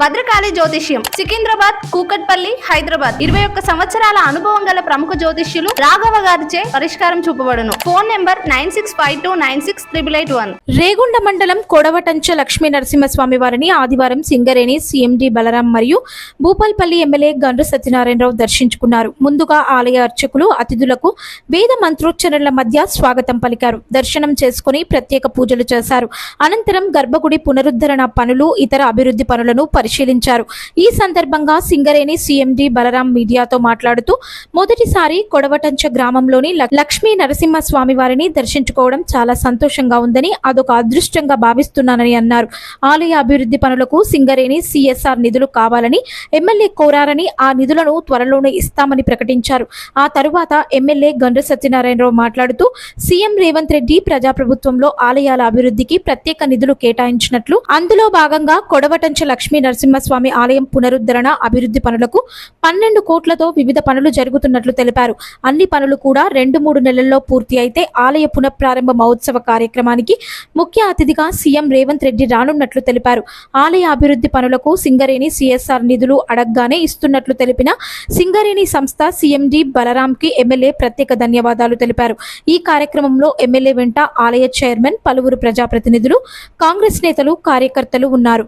భద్రకాళి జ్యోతిష్యం సికింద్రాబాద్ కూకట్పల్లి హైదరాబాద్. ఇరవై ఒక్క సంవత్సరాల అనుభవం గల ప్రముఖ జ్యోతిష్యులు రాఘవ గారిచే పరిష్కారం చూపబడును. Phone number nine six five two nine six triple eight one. Regunda మండలం కొడవటంచ లక్ష్మీ నరసింహస్వామి వారిని ఆదివారం సింగరేణి సీఎండి బలరాం మరియు భూపాల్పల్లి ఎమ్మెల్యే గండ్రు సత్యనారాయణరావు దర్శించుకున్నారు. ముందుగా ఆలయ అర్చకులు అతిథులకు వేద మంత్రోచ్చరణల మధ్య స్వాగతం పలికారు. దర్శనం చేసుకుని ప్రత్యేక పూజలు చేశారు. అనంతరం గర్భగుడి పునరుద్ధరణ పనులు ఇతర అభివృద్ధి పనులను పరి పరిశీలించారు. ఈ సందర్భంగా సింగరేణి సీఎండి బలరాం మీడియాతో మాట్లాడుతూ మొదటిసారి కొడవటంచ గ్రామంలోని లక్ష్మీ నరసింహస్వామి వారిని దర్శించుకోవడం చాలా సంతోషంగా ఉందని అదొక అదృష్టంగా భావిస్తున్నానని అన్నారు. ఆలయ అభివృద్ధి పనులకు సింగరేణి సిఎస్ఆర్ నిధులు కావాలని ఎమ్మెల్యే కోరారని ఆ నిధులను త్వరలోనే ఇస్తామని ప్రకటించారు. ఆ తరువాత ఎమ్మెల్యే గండ్ర సత్యనారాయణరావు మాట్లాడుతూ సీఎం రేవంత్ రెడ్డి ప్రజాప్రభుత్వంలో ఆలయాల అభివృద్ధికి ప్రత్యేక నిధులు కేటాయించినట్లు అందులో భాగంగా కొడవటంచ లక్ష్మీ నరసింహస్వామి ఆలయం పునరుద్ధరణ అభివృద్ధి పనులకు పన్నెండు కోట్లతో వివిధ పనులు జరుగుతున్నట్లు తెలిపారు. అన్ని పనులు కూడా రెండు మూడు నెలల్లో పూర్తి అయితే ఆలయ పునఃప్రారంభ మహోత్సవ కార్యక్రమానికి ముఖ్య అతిథిగా సీఎం రేవంత్ రెడ్డి రానున్నట్లు తెలిపారు. ఆలయ అభివృద్ధి పనులకు సింగరేణి సిఎస్ఆర్ నిధులు అడగ్గానే ఇస్తున్నట్లు తెలిపిన సింగరేణి సంస్థ సీఎండి బలరాంకి ఎమ్మెల్యే ప్రత్యేక ధన్యవాదాలు తెలిపారు. ఈ కార్యక్రమంలో ఎమ్మెల్యే వెంట ఆలయ చైర్మన్ పలువురు ప్రజాప్రతినిధులు కాంగ్రెస్ నేతలు కార్యకర్తలు ఉన్నారు.